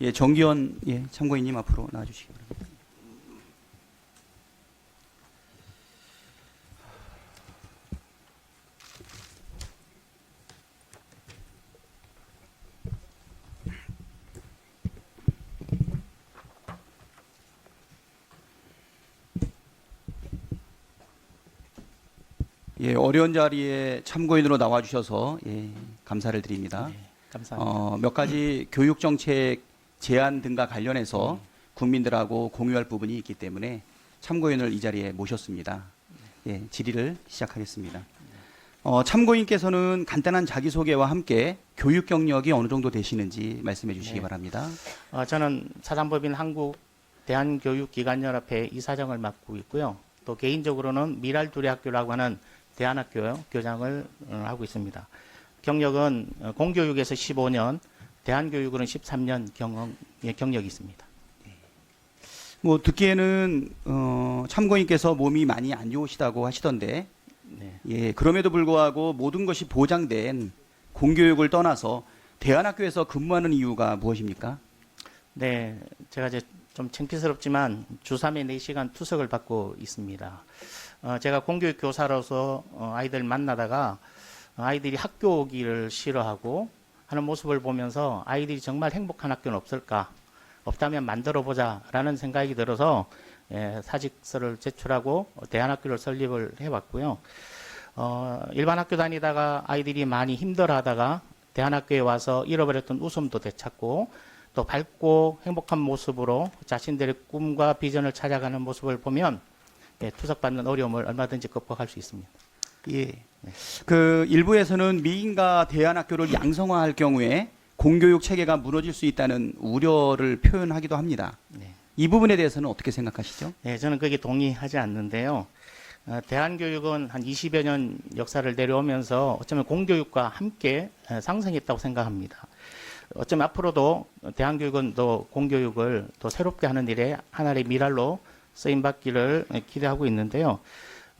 예, 정기원 예, 참고인님 앞으로 나와주시기 바랍니다. 예, 어려운 자리에 참고인으로 나와주셔서 예, 감사를 드립니다. 네, 감사합니다. 어, 몇 가지 교육 정책 제안 등과 관련해서 국민들하고 공유할 부분이 있기 때문에 참고인을 이 자리에 모셨습니다. 예, 질의를 시작하겠습니다. 어, 참고인께서는 간단한 자기소개와 함께 교육 경력이 어느 정도 되시는지 말씀해 주시기 네. 바랍니다. 어, 저는 사단법인 한국 대한교육기관연합회 이사장을 맡고 있고요. 또 개인적으로는 미랄두리학교라고 하는 대안학교 교장을 어, 하고 있습니다. 경력은 어, 공교육에서 15년, 대한교육으로는 13년 경험, 예, 경력이 있습니다. 뭐 듣기에는 어, 참고인께서 몸이 많이 안 좋으시다고 하시던데 네. 예, 그럼에도 불구하고 모든 것이 보장된 공교육을 떠나서 대안학교에서 근무하는 이유가 무엇입니까? 네, 제가 이제 좀 창피스럽지만 주3회 4시간 투석을 받고 있습니다. 어, 제가 공교육 교사로서 어, 아이들 만나다가 아이들이 학교 오기를 싫어하고 하는 모습을 보면서 아이들이 정말 행복한 학교는 없을까? 없다면 만들어 보자라는 생각이 들어서 예, 사직서를 제출하고 대안학교를 설립을 해봤고요. 어, 일반 학교 다니다가 아이들이 많이 힘들어하다가 대안학교에 와서 잃어버렸던 웃음도 되찾고 또 밝고 행복한 모습으로 자신들의 꿈과 비전을 찾아가는 모습을 보면 예, 투석받는 어려움을 얼마든지 극복할 수 있습니다. 예. 그 일부에서는 미인가 대안학교를 양성화할 경우에 공교육 체계가 무너질 수 있다는 우려를 표현하기도 합니다. 네. 이 부분에 대해서는 어떻게 생각하시죠? 네, 저는 거기에 동의하지 않는데요. 어, 대한교육은 한 20여 년 역사를 내려오면서 어쩌면 공교육과 함께 어, 상승했다고 생각합니다. 어쩌면 앞으로도 대한교육은 또 공교육을 또 새롭게 하는 일에 하나의 미랄로 쓰임 받기를 기대하고 있는데요.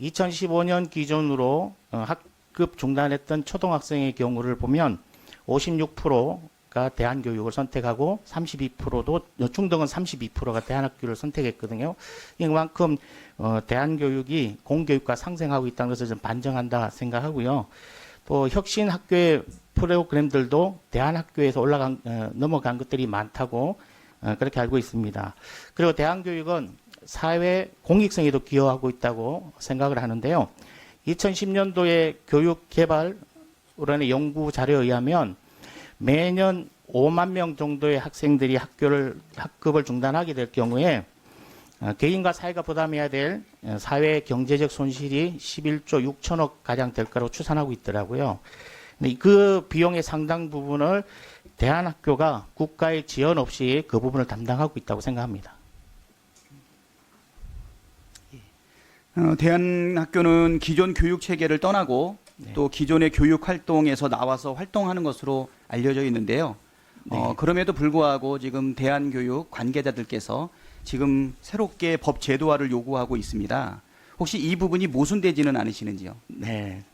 2015년 기준으로 어, 학급 중단했던 초등학생의 경우를 보면 56%가 대한교육을 선택하고 32%도 중등은 32%가 대한학교를 선택했거든요. 이만큼 어, 대한교육이 공교육과 상생하고 있다는 것을 좀 반증한다 생각하고요. 또 혁신 학교의 프로그램들도 대한학교에서 올라간 어, 넘어간 것들이 많다고 어, 그렇게 알고 있습니다. 그리고 대한교육은 사회 공익성에도 기여하고 있다고 생각을 하는데요. 2010년도에 교육 개발 우리의 연구 자료에 의하면 매년 5만 명 정도의 학생들이 학교를 학급을 중단하게 될 경우에 어, 개인과 사회가 부담해야 될 어, 사회 경제적 손실이 11조 6천억 가량 될 거라고 추산하고 있더라고요. 그 비용의 상당 부분을 대한학교가 국가의 지원 없이 그 부분을 담당하고 있다고 생각합니다. 어, 대한학교는 기존 교육 체계를 떠나고 네. 또 기존의 교육 활동에서 나와서 활동하는 것으로 알려져 있는데요. 어, 네. 그럼에도 불구하고 지금 대한교육 관계자들께서 지금 새롭게 법 제도화를 요구하고 있습니다. 혹시 이 부분이 모순되지는 않으시는지요? 네.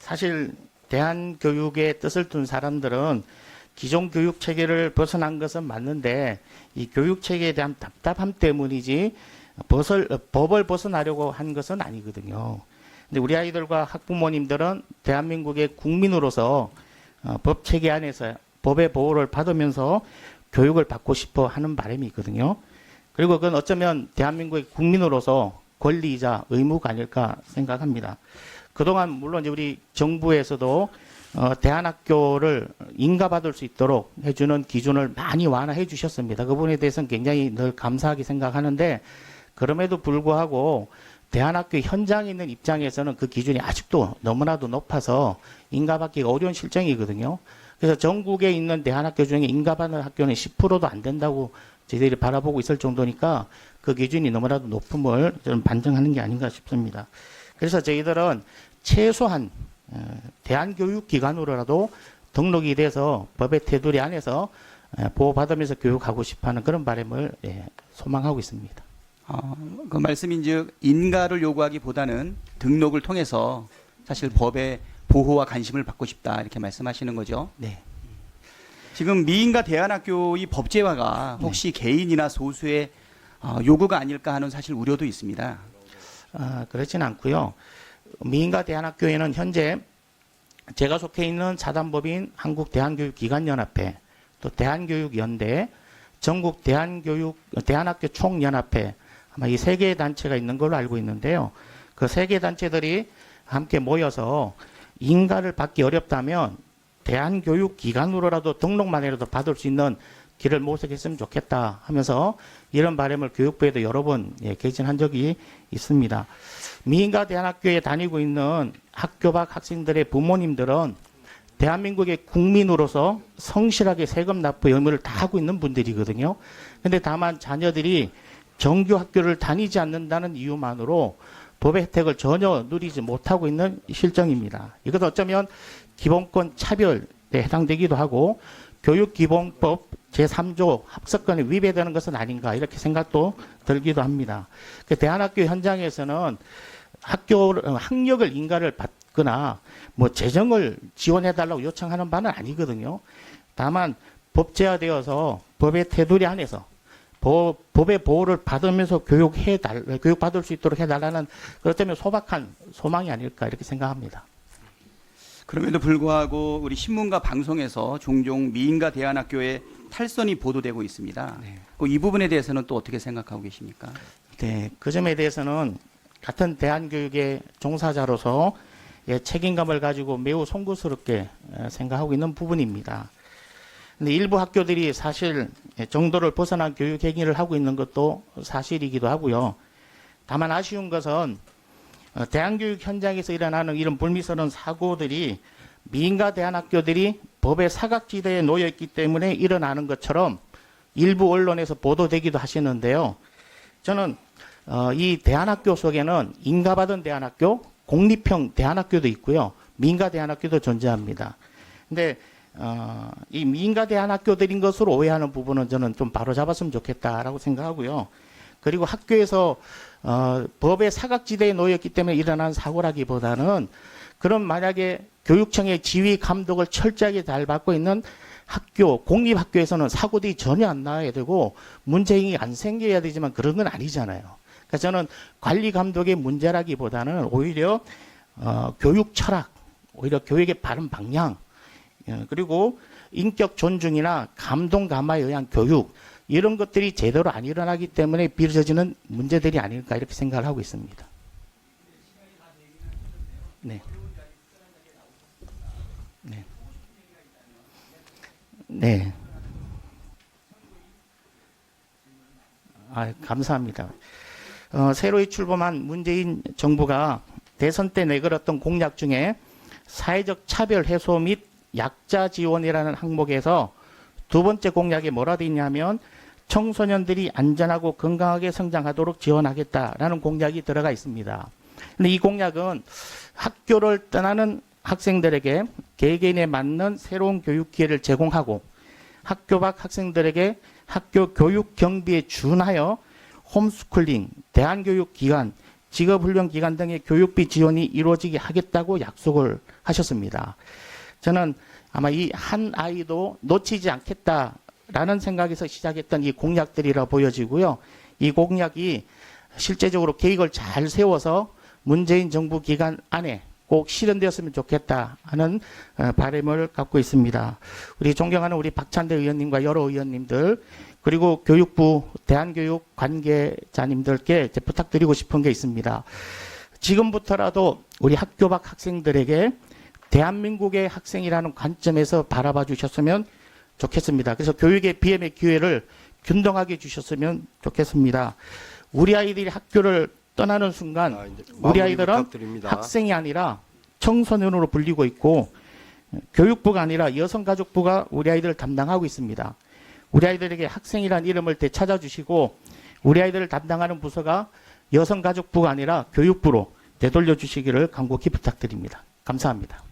사실 대한교육의 뜻을 둔 사람들은 기존 교육 체계를 벗어난 것은 맞는데 이 교육 체계에 대한 답답함 때문이지 벗을, 어, 법을 벗어나려고 한 것은 아니거든요. 근데 우리 아이들과 학부모님들은 대한민국의 국민으로서 어, 법 체계 안에서 법의 보호를 받으면서 교육을 받고 싶어 하는 바람이 있거든요. 그리고 그건 어쩌면 대한민국의 국민으로서 권리이자 의무가 아닐까 생각합니다. 그동안 물론 우리 정부에서도 어, 대안학교를 인가받을 수 있도록 해주는 기준을 많이 완화해 주셨습니다. 그 부분에 대해서는 굉장히 늘 감사하게 생각하는데 그럼에도 불구하고 대안학교 현장에 있는 입장에서는 그 기준이 아직도 너무나도 높아서 인가받기가 어려운 실정이거든요. 그래서 전국에 있는 대안학교 중에 인가받는 학교는 10%도 안 된다고 저희들이 바라보고 있을 정도니까 그 기준이 너무나도 높음을 좀 반증하는 게 아닌가 싶습니다. 그래서 저희들은 최소한 어, 대한교육기관으로라도 등록이 돼서 법의 테두리 안에서 어, 보호받으면서 교육하고 싶어하는 그런 바람을 예, 소망하고 있습니다. 어, 그 말씀인즉 인가를 요구하기보다는 등록을 통해서 사실 법의 보호와 관심을 받고 싶다 이렇게 말씀하시는 거죠. 네. 지금 미인과 대안학교의 법제화가 혹시 개인이나 소수의 어, 요구가 아닐까 하는 사실 우려도 있습니다. 아, 그렇진 않고요. 미인과 대안학교에는 현재 제가 속해 있는 사단법인 한국대한교육기관연합회, 또 대한교육연대, 전국 대한교육 대한학교 총연합회 아마 이 세 개의 단체가 있는 걸로 알고 있는데요. 그 세 개 단체들이 함께 모여서 인가를 받기 어렵다면 대한교육기관으로라도 등록만이라도 받을 수 있는 길을 모색했으면 좋겠다 하면서 이런 바람을 교육부에도 여러 번 예, 개진한 적이 있습니다. 미인가 대안학교에 다니고 있는 학교 밖 학생들의 부모님들은 대한민국의 국민으로서 성실하게 세금 납부 의무를 다 하고 있는 분들이거든요. 근데 다만 자녀들이 정규 학교를 다니지 않는다는 이유만으로 법의 혜택을 전혀 누리지 못하고 있는 실정입니다. 이것 어쩌면 기본권 차별에 해당되기도 하고 교육기본법 제3조 합석권에 위배되는 것은 아닌가 이렇게 생각도 들기도 합니다. 그 대한학교 현장에서는 학교 학력을 인가를 받거나 뭐 재정을 지원해 달라고 요청하는 바는 아니거든요. 다만 법제화되어서 법의 테두리 안에서 법, 법의 보호를 받으면서 교육해 달 교육 받을 수 있도록 해달라는 그렇다면 소박한 소망이 아닐까 이렇게 생각합니다. 그럼에도 불구하고 우리 신문과 방송에서 종종 미인과 대안학교의 탈선이 보도되고 있습니다. 네. 그이 부분에 대해서는 또 어떻게 생각하고 계십니까? 네, 그 점에 대해서는 같은 대한교육의 종사자로서 예, 책임감을 가지고 매우 송구스럽게 에, 생각하고 있는 부분입니다. 근데 일부 학교들이 사실 예, 정도를 벗어난 교육 행위를 하고 있는 것도 사실이기도 하고요. 다만 아쉬운 것은 어, 대한교육 현장에서 일어나는 이런 불미스러운 사고들이 민가 대안학교들이 법의 사각지대에 놓여 있기 때문에 일어나는 것처럼 일부 언론에서 보도되기도 하시는데요. 저는 어, 이 대안학교 속에는 인가받은 대안학교, 공립형 대안학교도 있고요. 민가 대안학교도 존재합니다. 근데 어, 이 민가 대안학교들인 것으로 오해하는 부분은 저는 좀 바로 잡았으면 좋겠다라고 생각하고요. 그리고 학교에서 어, 법의 사각지대에 놓였기 때문에 일어난 사고라기보다는 그런 만약에 교육청의 지휘 감독을 철저하게 잘 받고 있는 학교, 공립학교에서는 사고들이 전혀 안 나야 되고 문제행위 안 생겨야 되지만 그런 건 아니잖아요. 그래서 저는 관리 감독의 문제라기보다는 오히려 어, 교육 철학, 오히려 교육의 바른 방향, 예, 그리고 인격 존중이나 감동 감화에 의한 교육 이런 것들이 제대로 안 일어나기 때문에 빚어지는 문제들이 아닐까 이렇게 생각을 하고 있습니다. 네. 네. 네. 아, 감사합니다. 어, 새로이 출범한 문재인 정부가 대선 때 내걸었던 공약 중에 사회적 차별 해소 및 약자 지원이라는 항목에서 두 번째 공약에 뭐라 돼 있냐면 청소년들이 안전하고 건강하게 성장하도록 지원하겠다라는 공약이 들어가 있습니다. 근데 이 공약은 학교를 떠나는 학생들에게 개개인에 맞는 새로운 교육 기회를 제공하고 학교 밖 학생들에게 학교 교육 경비에 준하여 홈스쿨링, 대한교육기관, 직업훈련기관 등의 교육비 지원이 이루어지게 하겠다고 약속을 하셨습니다. 저는 아마 이 한 아이도 놓치지 않겠다라는 생각에서 시작했던 이 공약들이라 보여지고요. 이 공약이 실제적으로 계획을 잘 세워서 문재인 정부 기간 안에 꼭 실현되었으면 좋겠다 하는 어, 바람을 갖고 있습니다. 우리 존경하는 우리 박찬대 의원님과 여러 의원님들 그리고 교육부 대한교육 관계자님들께 부탁드리고 싶은 게 있습니다. 지금부터라도 우리 학교 밖 학생들에게 대한민국의 학생이라는 관점에서 바라봐 주셨으면 좋겠습니다. 그래서 교육의 비엠의 기회를 균등하게 주셨으면 좋겠습니다. 우리 아이들이 학교를 떠나는 순간 아, 우리 아이들은 부탁드립니다. 학생이 아니라 청소년으로 불리고 있고 교육부가 아니라 여성가족부가 우리 아이들을 담당하고 있습니다. 우리 아이들에게 학생이란 이름을 되찾아 주시고 우리 아이들을 담당하는 부서가 여성가족부가 아니라 교육부로 되돌려 주시기를 간곡히 부탁드립니다. 감사합니다.